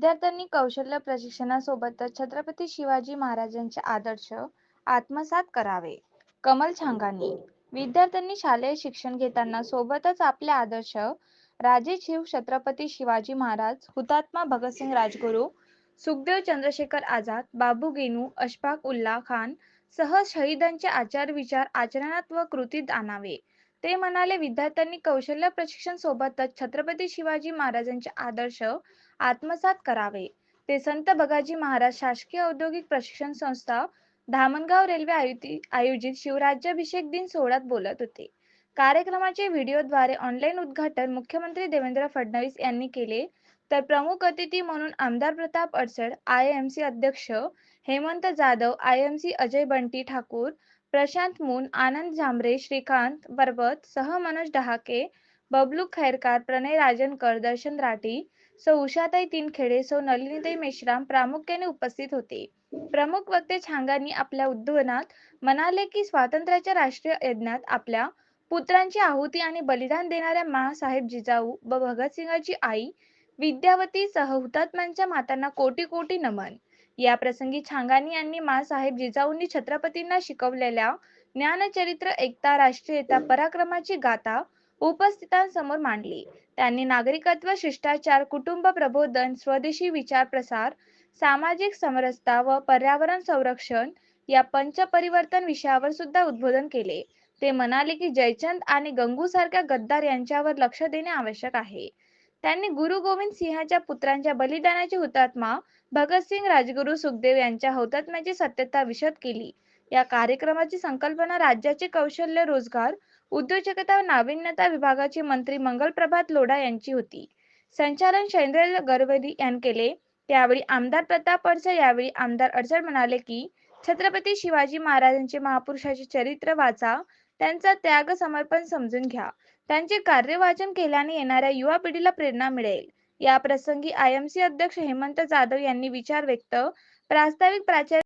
विद्यार्थ्यांनी कौशल्य प्रशिक्षणासोबतच छत्रपती शिवाजी महाराजांचे आदर्श आत्मसात करावे. कमल छांगांनी विद्यार्थ्यांनी शालेय शिक्षण घेताना सोबतच आपले आदर्श राजे शिव छत्रपती शिवाजी महाराज हुतात्मा भगतसिंग राजगुरू सुखदेव चंद्रशेखर आझाद बाबू गेनू अशफाक उल्ला खान सह शहीदांचे आचार विचार आचरणात व कृतीत आणावे. ते म्हणाले विद्यार्थ्यांनी कौशल्य प्रशिक्षण सोबतच छत्रपती शिवाजी महाराजांचे आदर्श आत्मसात करावे. ते संत बगाजी महाराज शासकीय औद्योगिक प्रशिक्षण संस्था धामणगाव रेल्वे आयोजित शिवराज्याभिषेक दिन सोहळ्यात बोलत होते. कार्यक्रमाचे व्हिडिओद्वारे ऑनलाईन उद्घाटन मुख्यमंत्री देवेंद्र फडणवीस यांनी केले. तर प्रमुख अतिथी म्हणून आमदार Pratap Adsad I M C अध्यक्ष Hemant Jadhav I M C Ajay Bunty Thakur Prashant Moon Anand Zambare Shrikant Parvat सह मनोज डहाके बबलू खैरकार प्रणय राजनकर दर्शन राठी सौ उषाताई तीनखेडे सौ नलिनीताई मेश्राम प्रामुख्याने उपस्थित होते. प्रमुख वक्ते छांगांनी आपल्या उद्धवनात म्हणाले की स्वातंत्र्याच्या राष्ट्रीय यज्ञात आपल्या पुत्रांची आहुती आणि बलिदान देणाऱ्या मासाहेब जिजाऊ व भगतसिंगाची आई विद्यावती सह हुतात्म्यांच्या मातांना कोटी कोटी नमन. या प्रसंगी छांगानी यांनी मासाहेब जिजाऊंनी छत्रपतींना शिकवलेल्या ज्ञानचरित्र एकता राष्ट्रीयता पराक्रमाची गाथा उपस्थितांसमोर मांडली. त्यांनी नागरिकत्व शिष्टाचार कुटुंब प्रबोधन स्वदेशी विचार प्रसार सामाजिक समरसता व पर्यावरण संरक्षण या पंचपरिवर्तन विषयावर सुद्धा उद्बोधन केले. ते म्हणाले की जयचंद आणि गंगू सारख्या गद्दार यांच्यावर लक्ष देणे आवश्यक आहे. त्यांनी गुरु गोविंद सिंहाच्या पुत्रांच्या बलिदानाची हुतात्मा भगतसिंग राजगुरू सुखदेव यांच्या हौतात्म्याची सत्यता विशद केली. या कार्यक्रमाची संकल्पना राज्याचे कौशल्य रोजगार उद्योजकता व नाविन्यता विभागाचे मंत्री मंगलप्रभात लोढा यांची होती. संचालन शैलेंद्र गरवली यांनी केले त्यावेळी आमदार प्रताप अडसर यावेळी आमदार अडसर म्हणाले की छत्रपती शिवाजी महाराजांचे महापुरुषाचे चरित्र वाचा त्यांचा त्याग समर्पण समजून घ्या. त्यांचे कार्यवाचन केल्याने येणाऱ्या युवा पिढीला प्रेरणा मिळेल. या प्रसंगी आय एम सी अध्यक्ष हेमंत जाधव यांनी विचार व्यक्त प्रास्ताविक प्राचार्य